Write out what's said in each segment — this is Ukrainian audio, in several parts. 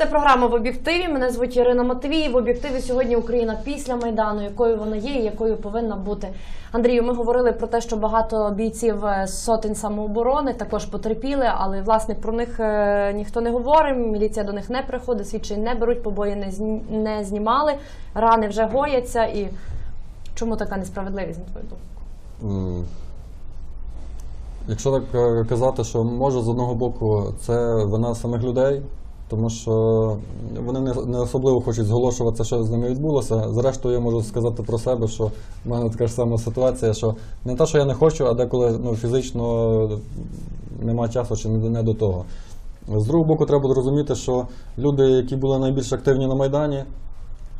Це програма в об'єктиві. Мене звуть Ірина Матвій. В об'єктиві сьогодні Україна після майдану, якою вона є і якою повинна бути. Андрію, ми говорили про те, що багато бійців е, сотень самооборони також потерпіли, але власне про них е, ніхто не говорить. Міліція до них не приходить, свідчень не беруть, побої не не знімали, рани вже гояться. І чому така несправедливість на твою думку? Якщо так е, казати, що може з одного боку це вина самих людей, тому що вони не, особливо хочуть зголошувати, що з ними відбулося. Зрештою, я можу сказати про себе, що в мене така ж сама ситуація, що не те, що я не хочу, а деколи ну, фізично нема часу чи не, до того. З другого боку, треба розуміти, що люди, які були найбільш активні на Майдані,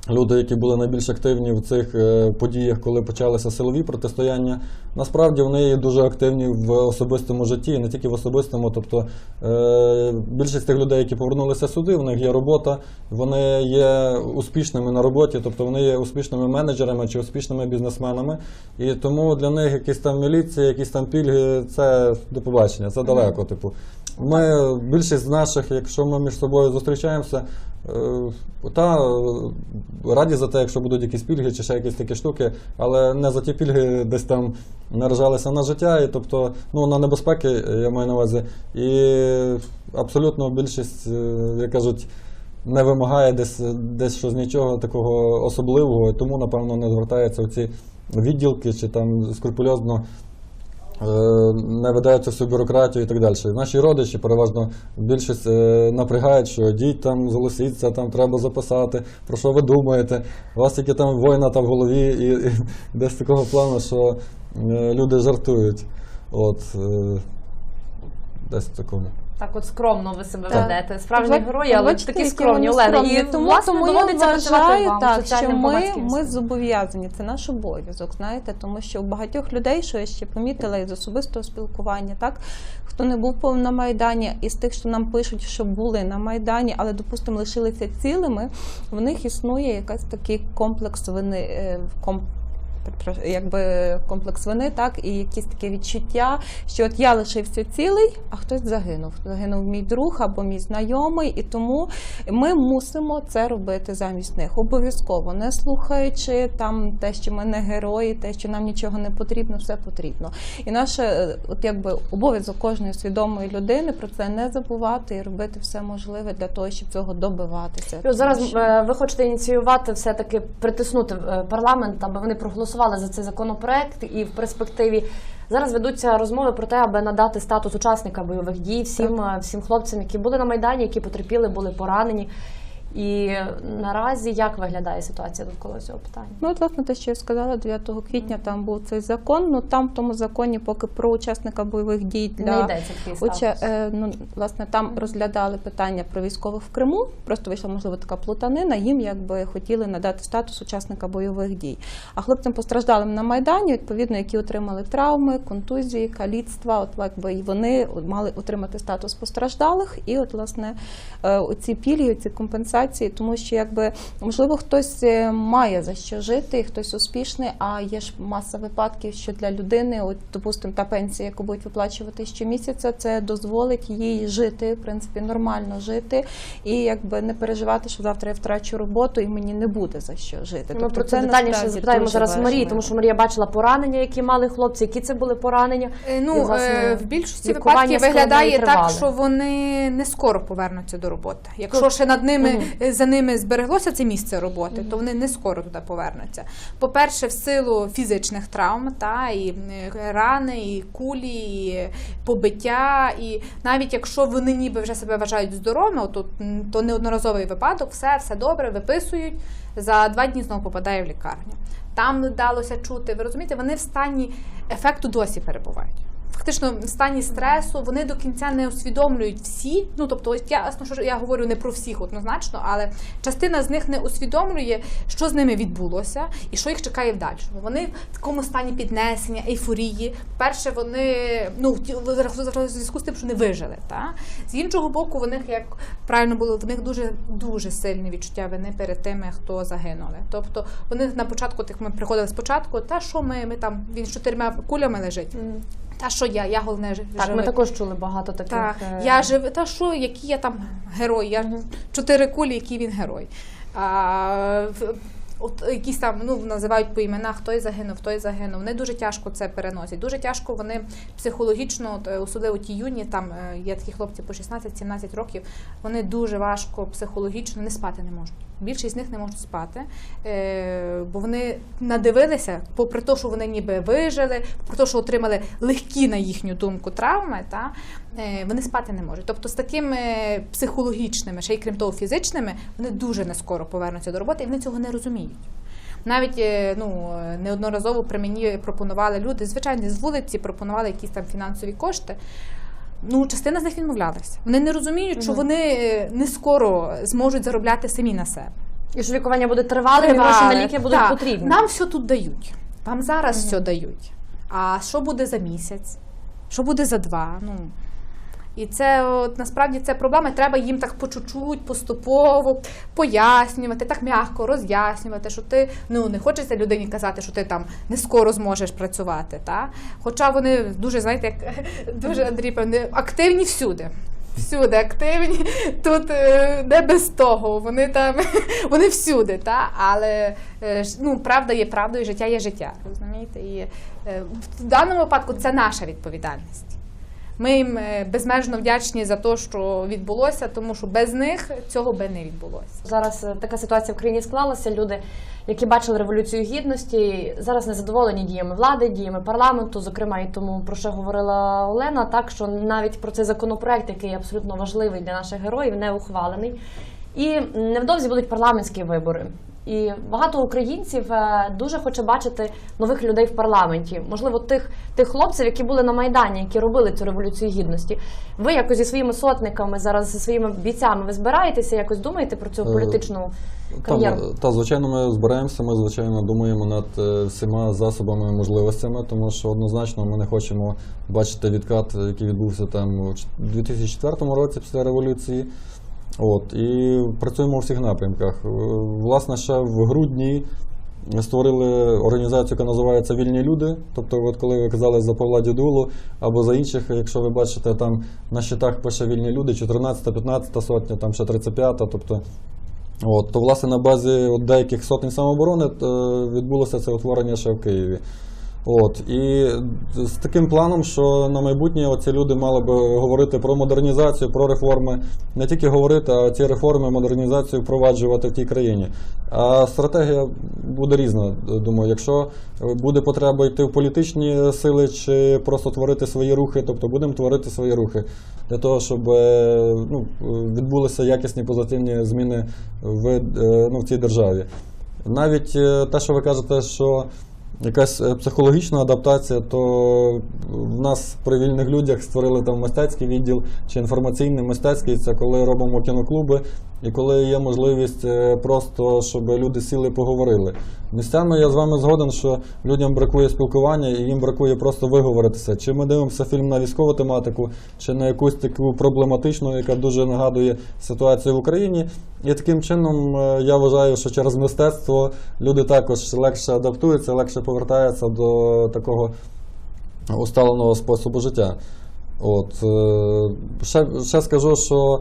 люди, які були найбільш активні в цих е, подіях, коли почалися силові протистояння, насправді вони є дуже активні в особистому житті, не тільки в особистому. Тобто е, більшість тих людей, які повернулися сюди, в них є робота, вони є успішними на роботі, тобто вони є успішними менеджерами чи успішними бізнесменами. І тому для них якісь там міліції, якісь там пільги, це до побачення, це далеко. Типу. Ми більшість з наших, якщо ми між собою зустрічаємося, та е, раді за те, якщо будуть якісь пільги чи ще якісь такі штуки, але не за ті пільги десь там наражалися на життя, і тобто ну, на небезпеки, я маю на увазі. І абсолютно більшість, е, як кажуть, не вимагає десь, десь щось нічого такого особливого, тому, напевно, не звертається в ці відділки чи там скрупульозно е, не видаються всю бюрократію і так далі. Наші родичі переважно більшість е, напрягають, що йдіть там, зголосіться, там треба записати, про що ви думаєте. У вас тільки там воїна там в голові, і, і десь такого плану, що е, люди жартують. От, десь в такому. Так, от скромно ви себе Так. ведете. Справжні Бач- герої, але бачите, такі скромні Олена. І тому, власне тому я вважаю вам так, що ми, ми зобов'язані. Це наш обов'язок, знаєте, тому що у багатьох людей, що я ще помітила із особистого спілкування, так хто не був на майдані, із тих, що нам пишуть, що були на майдані, але допустимо лишилися цілими, в них існує якась такий комплекс вини. е, ком- перепрошую, Якби комплекс вини, так і якісь таке відчуття, що от я лишився цілий, а хтось загинув. Загинув мій друг або мій знайомий, і тому ми мусимо це робити замість них. Обов'язково не слухаючи там те, що ми не герої, те, що нам нічого не потрібно, все потрібно. І наше, е, от якби обов'язок кожної свідомої людини про це не забувати і робити все можливе для того, щоб цього добиватися. Зараз е, ви хочете ініціювати все-таки притиснути е, парламент, аби вони проголосували за цей законопроект, і в перспективі зараз ведуться розмови про те, аби надати статус учасника бойових дій всім, е, всім хлопцям, які були на майдані, які потерпіли, були поранені. І наразі як виглядає ситуація довкола цього питання? Ну, от, власне, те, що я сказала, 9 квітня там був цей закон. Ну там в тому законі, поки про учасника бойових дій для Не йдеться такий. Уча, е, ну, власне, там розглядали питання про військових в Криму. Просто вийшла можливо така плутанина. Їм якби хотіли надати статус учасника бойових дій. А хлопцям постраждалим на майдані, відповідно, які отримали травми, контузії, каліцтва. От якби і вони мали отримати статус постраждалих. І от власне е, оці пільги, ці компенсації, тому що якби можливо хтось е, має за що жити, хтось успішний. А є ж маса випадків, що для людини, от допустимо, та пенсія, яку будуть виплачувати щомісяця, це дозволить їй жити, в принципі, нормально жити, і якби не переживати, що завтра я втрачу роботу і мені не буде за що жити. Тобто Ми про це детальніше запитаємо зараз Марії, тому що Марія бачила поранення, які мали хлопці, які це були поранення. Е, І, Ну, власне, е, в більшості випадків виглядає так, що вони не скоро повернуться до роботи. Якщо ще над ними Мгм. Е, за ними збереглося це місце роботи, то вони не скоро туди повернуться. По-перше, в силу фізичних травм, та і е, рани, і кулі, і побиття, і навіть якщо вони ніби вже себе вважають здоровими, то, то неодноразовий випадок, все, все добре, виписують. За два дні знову попадає в лікарню. Там не вдалося чути. Ви розумієте, вони в стані ефекту досі перебувають. Фактично в стані стресу вони до кінця не усвідомлюють всі. Ну тобто, ясно, що я говорю не про всіх однозначно, але частина з них не усвідомлює, що з ними відбулося і що їх чекає в. Вони в такому стані піднесення, ейфорії. Перше, вони ну в зв'язку з тим, що не вижили. Та? З іншого боку, в них як правильно було, в них дуже дуже сильне відчуття вини перед тими, хто загинули. Тобто вони на початку тих ми приходили спочатку, та що ми, ми там він з чотирма кулями лежить. Та що я, я головне ж- Так, ми також чули багато таких. Так, е, я живий. Та що, який я там герой? Я чотири кулі, який він герой. А, от якісь там ну називають по іменах, той загинув, той загинув. Вони дуже тяжко це переносять. Дуже тяжко вони психологічно, е, особливо ті юні, там е, є такі хлопці по 16-17 років. Вони дуже важко психологічно не спати не можуть. Більшість з них не можуть спати, е, бо вони надивилися, попри те, що вони ніби вижили, попри те, що отримали легкі на їхню думку травми, та е, вони спати не можуть. Тобто з такими психологічними, ще й крім того, фізичними, вони дуже не скоро повернуться до роботи, і вони цього не розуміють. Навіть е, ну, неодноразово при мені пропонували люди, звичайно, з вулиці пропонували якісь там фінансові кошти. Ну, частина з них відмовлялася. Вони не розуміють, що вони е, не скоро зможуть заробляти самі на себе. І що лікування буде тривалим, і гроші на ліки будуть Так. потрібні. Нам все тут дають. Вам зараз все дають. А що буде за місяць? Що буде за два? Ну. І це от, насправді це проблема. Треба їм так по чуть-чуть, поступово пояснювати, так м'яко роз'яснювати, що ти ну не хочеться людині казати, що ти там не скоро зможеш працювати. Та? Хоча вони дуже, знаєте, як дуже Андрій певне, активні всюди. Всюди активні, тут е, не без того. Вони там вони всюди, та але е, ну правда є правдою, життя є життя. Розумієте? І е, в даному випадку це наша відповідальність. Ми їм е, безмежно вдячні за те, що відбулося, тому що без них цього би не відбулося. Зараз е, така ситуація в країні склалася. Люди, які бачили революцію гідності, зараз незадоволені діями влади, діями парламенту, зокрема і тому про що говорила Олена, так що навіть про цей законопроект, який абсолютно важливий для наших героїв, не ухвалений. І невдовзі будуть парламентські вибори. І багато українців е, дуже хоче бачити нових людей в парламенті. Можливо, тих тих хлопців, які були на майдані, які робили цю революцію гідності. Ви якось зі своїми сотниками зараз зі своїми бійцями ви збираєтеся, якось думаєте про цю Е, політичну кар'єру? та, звичайно, ми збираємося, ми, звичайно, думаємо над е, всіма засобами і можливостями, тому що однозначно ми не хочемо бачити відкат, який відбувся там у ч- 2004 році після революції. От, і працюємо у всіх напрямках. Е, Власне, ще в грудні створили організацію, яка називається Вільні люди. Тобто, от коли ви казали за Павла Дідулу або за інших, якщо ви бачите, там на щитах пише вільні люди, 14, 15 сотня, там ще 35, тобто От, то, власне, на базі от деяких сотень самооборони е, відбулося це утворення ще в Києві. От, і з таким планом, що на майбутнє оці люди мали би говорити про модернізацію, про реформи, не тільки говорити, а ці реформи, модернізацію впроваджувати в тій країні. А стратегія буде різна. Думаю, якщо буде потреба йти в політичні сили чи просто творити свої рухи, тобто будемо творити свої рухи для того, щоб е, ну, відбулися якісні позитивні зміни в, е, ну, в цій державі. Навіть е, те, що ви кажете, що якась е, психологічна адаптація, то в нас при вільних людях створили там мистецький відділ чи інформаційний мистецький, це коли робимо кіноклуби і коли є можливість е, просто, щоб люди сіли і поговорили. Місцями я з вами згоден, що людям бракує спілкування і їм бракує просто виговоритися. Чи ми дивимося фільм на військову тематику, чи на якусь таку проблематичну, яка дуже нагадує ситуацію в Україні. І таким чином е, я вважаю, що через мистецтво люди також легше адаптуються, легше повертаються до такого усталеного способу життя. От е, ще, ще скажу, що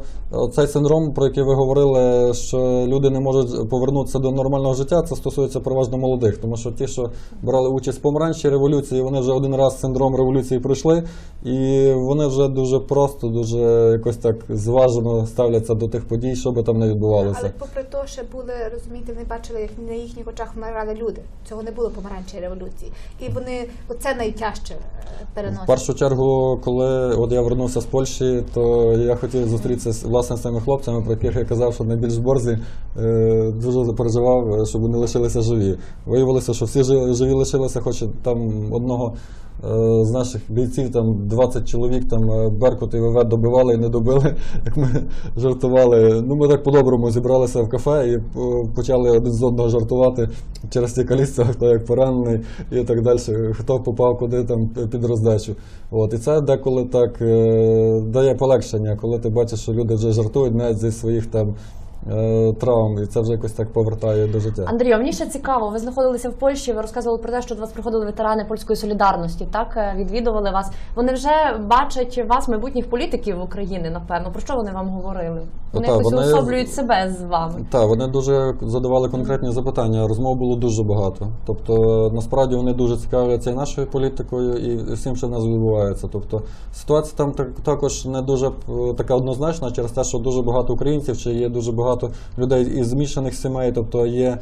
цей синдром, про який ви говорили, що люди не можуть повернутися до нормального життя, це стосується переважно молодих, тому що ті, що брали участь в помаранчій революції, вони вже один раз синдром революції пройшли, і вони вже дуже просто, дуже якось так зважено ставляться до тих подій, що би там не відбувалося. Але попри те, що були, розумієте, вони бачили, як на їхніх очах вмирали люди. Цього не було помаранчої революції. І вони оце найтяжче е, В першу чергу, коли от я вернувся з Польщі, то я хотів зустрітися власне з цими хлопцями, про яких я казав, що найбільш борзі, е, дуже переживав, щоб вони лишилися живі. Виявилося, що всі живі лишилися, хоч там одного. Е, З наших бійців там 20 чоловік там е, Беркут і ВВ добивали і не добили, як ми жартували. Ну ми так по-доброму зібралися в кафе і е, почали один з одного жартувати через ці каліця, хто як поранений і так далі, хто попав куди там під роздачу. От, і це деколи так дає полегшення, коли ти бачиш, що люди вже жартують навіть зі своїх там травм, і це вже якось так повертає до життя. Андрію, мені ще цікаво. Ви знаходилися в Польщі. Ви розказували про те, що до вас приходили ветерани польської солідарності. Так е, відвідували вас. Вони вже бачать вас, майбутніх політиків України. Напевно, про що вони вам говорили? Вони та, якось вони- уособлюють себе з вами. Так, вони дуже задавали конкретні запитання. Розмов було дуже багато. Тобто, насправді вони дуже цікавляться і нашою політикою, і всім, що в нас відбувається. Тобто ситуація там так- також не дуже е, така однозначна через те, що дуже багато українців, чи є дуже багато людей із змішаних сімей, тобто є.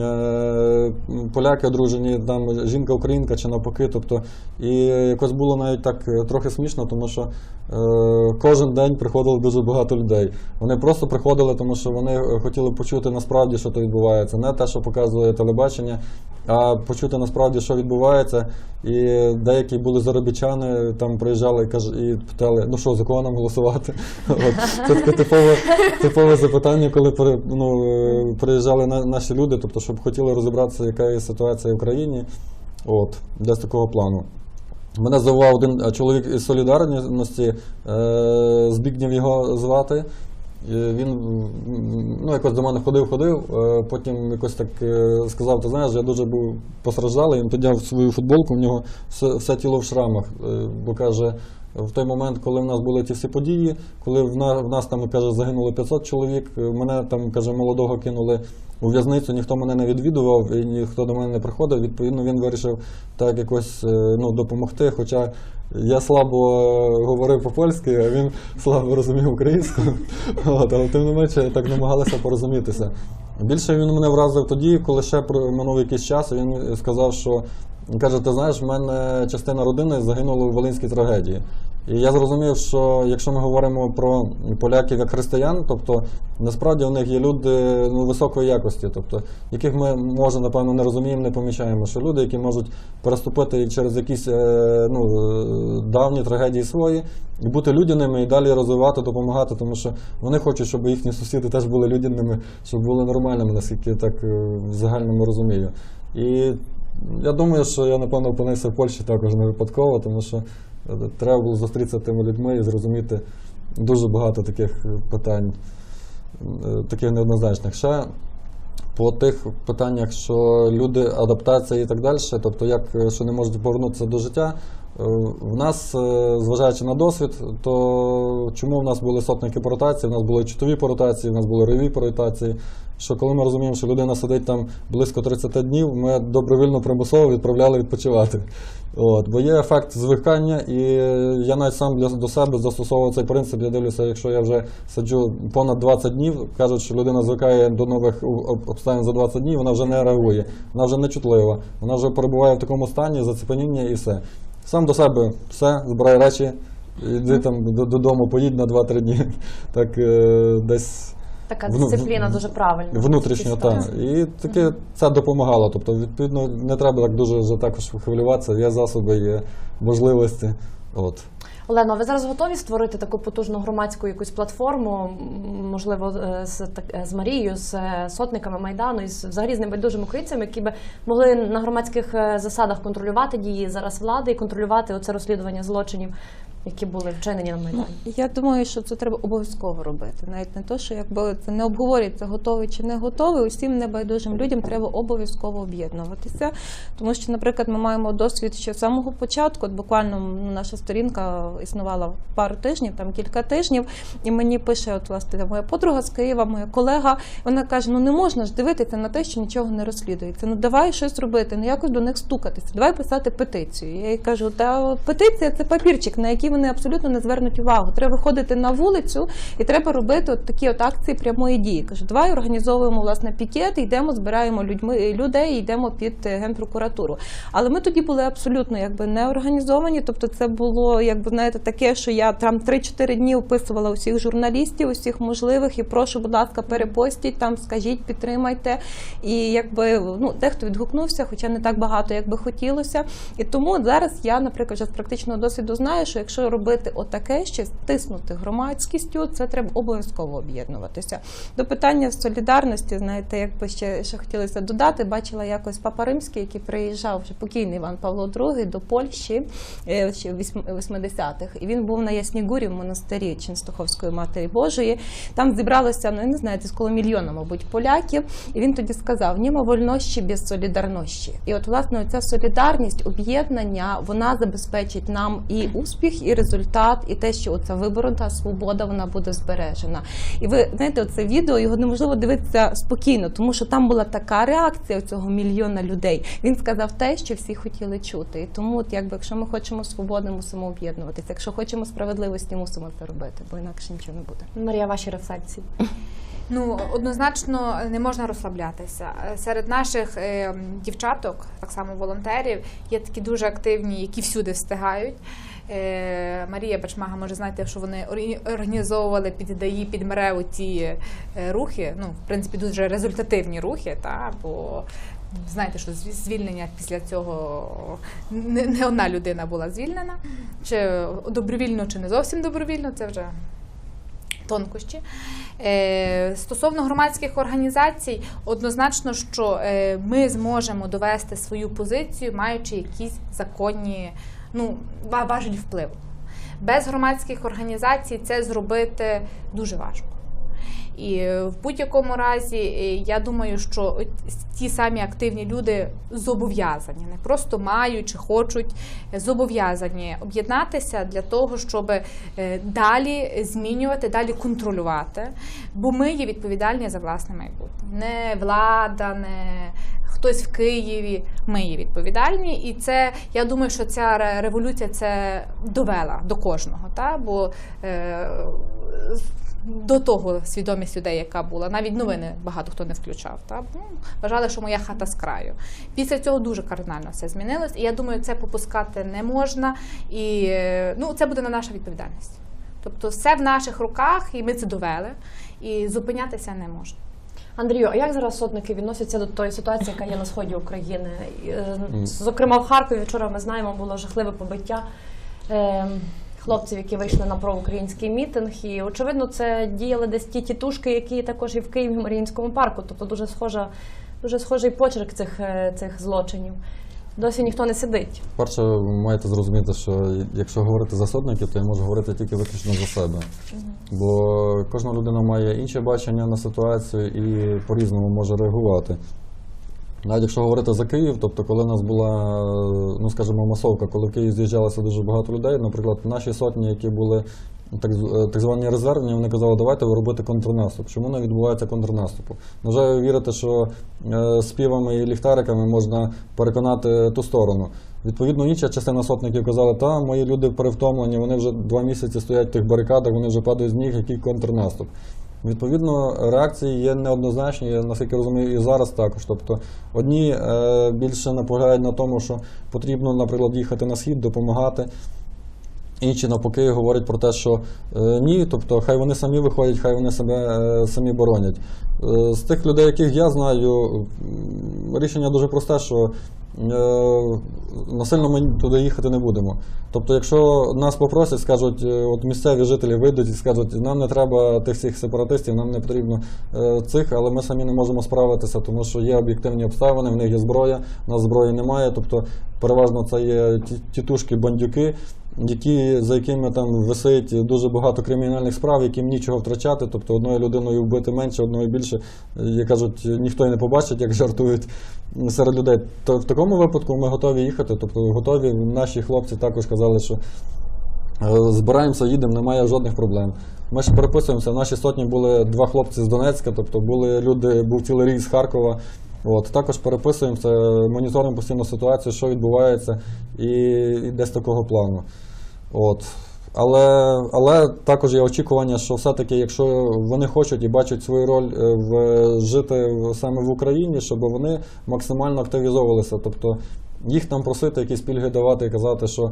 е, Поляки одружені, там жінка українка чи навпаки. Тобто, і якось було навіть так е, трохи смішно, тому що е, кожен день приходило дуже багато людей. Вони просто приходили, тому що вони е, хотіли почути насправді, що то відбувається, не те, що показує телебачення, а почути насправді, що відбувається. І деякі були заробітчани, там приїжджали і каж- і питали, ну що, за кого нам голосувати? Це таке типове, типове запитання, коли ну, е, приїжджали на- наші люди, тобто, щоб хотіли розібратися, яка є ситуація в країні. От, десь такого плану. Мене здивував один е, чоловік із солідарності, е, Збігнєв його звати. І Він ну, якось до мене ходив, ходив, е, потім якось так е, сказав, ти знаєш, я дуже був постраждалий, він підняв свою футболку, в нього все, все тіло в шрамах, е, бо каже, в той момент, коли в нас були ті всі події, коли в нас, в нас там каже, загинуло 500 чоловік, е, мене там каже, молодого кинули у в'язницю, ніхто мене не відвідував і ніхто до мене не приходив. Відповідно, він вирішив так якось е, ну, допомогти. Хоча я слабо е, говорив по-польськи, а він слабо розумів українську. Але тим не менше так намагалися порозумітися. Більше він мене вразив тоді, коли ще минув якийсь час, він сказав, що він каже, ти знаєш, в мене частина родини загинула у Волинській трагедії. І я зрозумів, що якщо ми говоримо про поляків як християн, тобто насправді у них є люди ну, високої якості, тобто яких ми може напевно не розуміємо, не помічаємо, що люди, які можуть переступити через якісь е, ну, е, давні трагедії свої, і бути людяними і далі розвивати, допомагати, тому що вони хочуть, щоб їхні сусіди теж були людяними, щоб були нормальними, наскільки я так е, в загальному розумію. І я думаю, що я напевно опинився в Польщі також не випадково, тому що е, треба було зустрітися тими людьми і зрозуміти дуже багато таких питань, е, таких неоднозначних. Ще по тих питаннях, що люди, адаптація і так далі, тобто як е, що не можуть повернутися до життя. Е, В нас, е, зважаючи на досвід, то чому в нас були сотники по ротації, в нас були чутові по ротації, в нас були ройові по ротації. Що коли ми розуміємо, що людина сидить там близько 30 днів, ми добровільно примусово відправляли відпочивати. От, бо є ефект звикання, і я навіть сам для до себе застосовував цей принцип. Я дивлюся, якщо я вже сиджу понад 20 днів, кажуть, що людина звикає до нових обставин за 20 днів, вона вже не реагує, вона вже не чутлива, вона вже перебуває в такому стані зацепеніння і все. Сам до себе все, збирай речі, йди там додому, поїдь на 2-3 дні. Так е, десь Така Вну- дисципліна дуже правильна. внутрішньо так. І таке це допомагало. Тобто, відповідно, не треба так дуже вже також хвилюватися. Є засоби, є можливості. От. Олено, ви зараз готові створити таку потужну громадську якусь платформу, можливо, е, з, так- е, з Марією, з е, сотниками Майдану і з взагалі з небайдужими українцями, які би могли на громадських засадах контролювати дії зараз влади і контролювати оце розслідування злочинів, які були вчинені на Майдані? Я думаю, що це треба обов'язково робити. Навіть не то, що якби це не обговорюється, готовий чи не готовий. Усім небайдужим людям треба обов'язково об'єднуватися. Тому що, наприклад, ми маємо досвід ще з самого початку. От буквально ну, наша сторінка існувала пару тижнів, там кілька тижнів, і мені пише, от власне моя подруга з Києва, моя колега. Вона каже: Ну не можна ж дивитися на те, що нічого не розслідується. Ну давай щось робити, ну якось до них стукатися. Давай писати петицію. Я їй кажу, та петиція це папірчик, на який вони абсолютно не звернуть увагу. Треба виходити на вулицю і треба робити от такі от акції прямої дії. Кажу, давай організовуємо власне пікет, йдемо, збираємо людьми людей, йдемо під е, генпрокуратуру. Але ми тоді були абсолютно якби не організовані. Тобто, це було якби знаєте таке, що я там 3-4 дні описувала усіх журналістів, усіх можливих, і прошу, будь ласка, перепостіть там, скажіть, підтримайте. І якби ну дехто відгукнувся, хоча не так багато, як би хотілося. І тому зараз я, наприклад, з практичного досвіду знаю, що якщо Якщо робити отаке, ще стиснути громадськістю, це треба обов'язково об'єднуватися. До питання солідарності, знаєте, як би ще, ще хотілося додати, бачила якось Папа Римський, який приїжджав вже покійний Іван Павло II до Польщі е, ще в вісьм- 80-х. І він був на Яснігурі в монастирі Ченстоховської Матері Божої. Там зібралося, ну я не знаю, коло мільйона, мабуть, поляків. І він тоді сказав: Німа вольнощі без солідарності. І от, власне, ця солідарність, об'єднання, вона забезпечить нам і успіх, і результат, і те, що оця виборота, свобода, вона буде збережена. І ви знаєте, оце відео його неможливо дивитися спокійно, тому що там була така реакція цього мільйона людей. Він сказав те, що всі хотіли чути. І тому, от, якби, якщо ми хочемо свободи, мусимо об'єднуватися. Якщо хочемо справедливості, мусимо це робити, бо інакше нічого не буде. Марія, ваші рефлексії. Ну, однозначно не можна розслаблятися. Серед наших е, дівчаток, так само волонтерів, є такі дуже активні, які всюди встигають. Е, Марія Бачмага, може знаєте, що вони організовували під ДАІ, під МРЕО ті е, рухи. Ну, в принципі, дуже результативні рухи, та, бо знаєте, що звільнення після цього не, не одна людина була звільнена. Чи добровільно, чи не зовсім добровільно, це вже тонкощі. Е, Стосовно громадських організацій, однозначно, що ми зможемо довести свою позицію, маючи якісь законні ну, ва- важелі впливу. Без громадських організацій це зробити дуже важко. І в будь-якому разі е, я думаю, що ті самі активні люди зобов'язані, не просто мають чи хочуть, зобов'язані об'єднатися для того, щоб е, далі змінювати, далі контролювати. Бо ми є відповідальні за власне майбутнє. Не влада, не хтось в Києві. Ми є відповідальні, і це я думаю, що ця революція це довела до кожного. Та? Бо е, до того свідомість людей, яка була, навіть новини багато хто не включав. Та? Ну, вважали, що моя хата з краю. Після цього дуже кардинально все змінилось, і я думаю, це попускати не можна, і ну, це буде на наша відповідальність. Тобто, все в наших руках, і ми це довели, і зупинятися не можна. Андрію, а як зараз сотники відносяться до тої ситуації, яка є на сході України? Е, Зокрема, в Харкові вчора ми знаємо, було жахливе побиття е, хлопців, які вийшли на проукраїнський мітинг. І очевидно, це діяли десь ті тітушки, які також і в Києві в Маріїнському парку. Тобто дуже схожа, дуже схожий почерк цих, е, цих злочинів. Досі ніхто не сидить. Перше, ви маєте зрозуміти, що якщо говорити за сотників, то я можу говорити тільки виключно за себе. Бо кожна людина має інше бачення на ситуацію і по-різному може реагувати. Навіть якщо говорити за Київ, тобто коли в нас була, ну скажімо, масовка, коли в Київ з'їжджалося дуже багато людей, наприклад, наші сотні, які були так, так звані резервні, вони казали, давайте робити контрнаступ. Чому не відбувається контрнаступу? Може, ви вірите, що е, співами і ліхтариками можна переконати ту сторону. Відповідно, інша частина сотників казали, та мої люди перевтомлені, вони вже два місяці стоять в тих барикадах, вони вже падають з ніг, який контрнаступ. Відповідно, реакції є неоднозначні, я наскільки розумію, і зараз також. Тобто, одні е, більше наполягають на тому, що потрібно, наприклад, їхати на схід, допомагати. Інші навпаки говорять про те, що е, ні, тобто хай вони самі виходять, хай вони себе е, самі боронять. Е, з тих людей, яких я знаю, рішення дуже просте, що насильно ми туди їхати не будемо. Тобто, якщо нас попросять, скажуть, е, от місцеві жителі вийдуть і скажуть, нам не треба тих всіх сепаратистів, нам не потрібно е, цих, але ми самі не можемо справитися, тому що є об'єктивні обставини, в них є зброя, у нас зброї немає. Тобто, переважно це є ті- тітушки, бандюки які, за якими там висить дуже багато кримінальних справ, яким нічого втрачати, тобто одною людиною вбити менше, одною більше, як кажуть, ніхто й не побачить, як жартують серед людей. То в такому випадку ми готові їхати, тобто готові. Наші хлопці також казали, що е, збираємося, їдемо, немає жодних проблем. Ми ж переписуємося. В нашій сотні були два хлопці з Донецька, тобто були люди, був цілий рік з Харкова. От, також переписуємося, моніторимо постійно ситуацію, що відбувається, і, і десь такого плану. От. Але, але також є очікування, що все-таки, якщо вони хочуть і бачать свою роль е, в жити саме в Україні, щоб вони максимально активізовувалися. Тобто їх там просити, якісь пільги давати і казати, що е,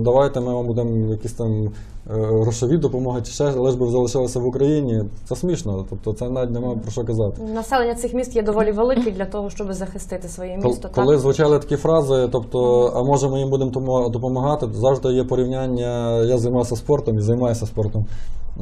давайте ми вам будемо якісь там е, грошові допомоги чи ще, лиш би залишилися в Україні. Це смішно. Тобто це навіть немає про що казати. Населення цих міст є доволі велике для того, щоб захистити своє місто. Коли так? звучали такі фрази, тобто, а може ми їм будемо допомагати, завжди є порівняння. Я займався спортом і займаюся спортом.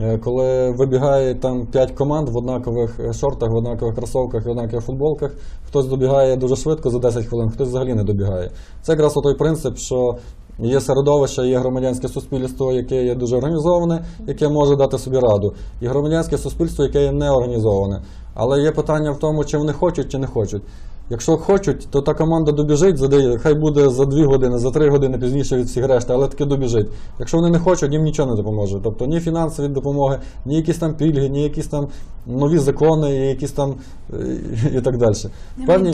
Е, Коли вибігає там 5 команд в однакових е, шортах, в однакових кросовках в однакових футболках, хтось добігає дуже швидко за 10 хвилин, хтось взагалі не добігає. Це якраз той принцип, що є середовище, є громадянське суспільство, яке є дуже організоване, яке може дати собі раду, і громадянське суспільство, яке є неорганізоване. Але є питання в тому, чи вони хочуть, чи не хочуть. Якщо хочуть, то та команда добіжить, хай буде за 2 години, за 3 години пізніше від всіх решти, але таки добіжить. Якщо вони не хочуть, їм нічого не допоможе. Тобто ні фінансові допомоги, ні якісь там пільги, ні якісь там нові закони, і якісь там е, і так далі. Не Певні-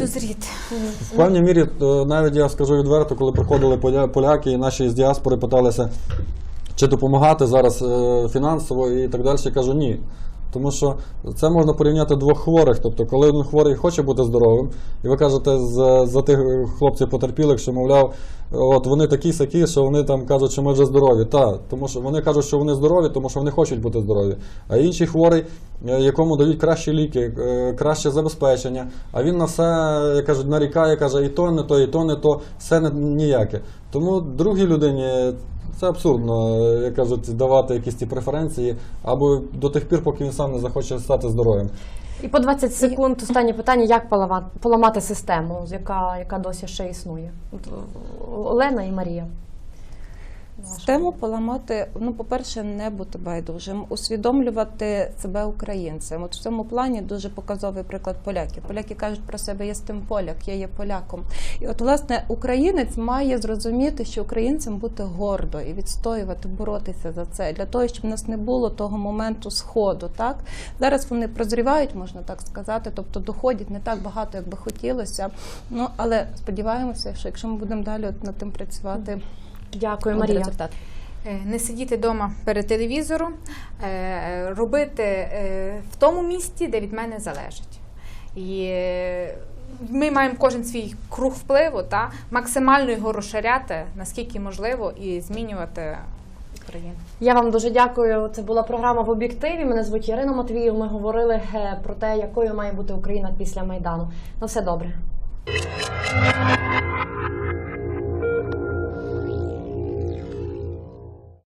в певній мірі, е, навіть я скажу відверто, коли приходили поляки і наші з діаспори питалися, чи допомагати зараз е, фінансово і так далі, я кажу ні. Тому що це можна порівняти двох хворих. Тобто, коли один хворий хоче бути здоровим, і ви кажете за, за тих хлопців потерпілих, що мовляв, от вони такі сякі, що вони там кажуть, що ми вже здорові. Так, тому що вони кажуть, що вони здорові, тому що вони хочуть бути здорові. А інший хворий, е, якому дають кращі ліки, е, краще забезпечення, а він на все як кажуть, нарікає, каже, і то не то, і то не то, все не, ніяке. Тому другій людині це абсурдно, як кажуть, давати якісь ті преференції, або до тих пір, поки він сам не захоче стати здоровим. І по 20 секунд останнє питання: як поламати, систему, яка, яка досі ще існує? Олена і Марія. Систему поламати, ну, по-перше, не бути байдужим, усвідомлювати себе українцем. От в цьому плані дуже показовий приклад поляки. Поляки кажуть про себе, я з тим поляк, я є поляком. І от, власне, українець має зрозуміти, що українцем бути гордо і відстоювати, боротися за це, для того, щоб в нас не було того моменту сходу. Так зараз вони прозрівають, можна так сказати, тобто доходять не так багато, як би хотілося. Ну але сподіваємося, що якщо ми будемо далі от над тим працювати. Дякую, Марія. результат. Е, Не сидіти вдома перед телевізором, е, робити е, в тому місті, де від мене залежить. І ми маємо кожен свій круг впливу, та максимально його розширяти, наскільки можливо, і змінювати Україну. Я вам дуже дякую. Це була програма в об'єктиві. Мене звуть Ірина Матвіїв. Ми говорили про те, якою має бути Україна після Майдану. На все добре.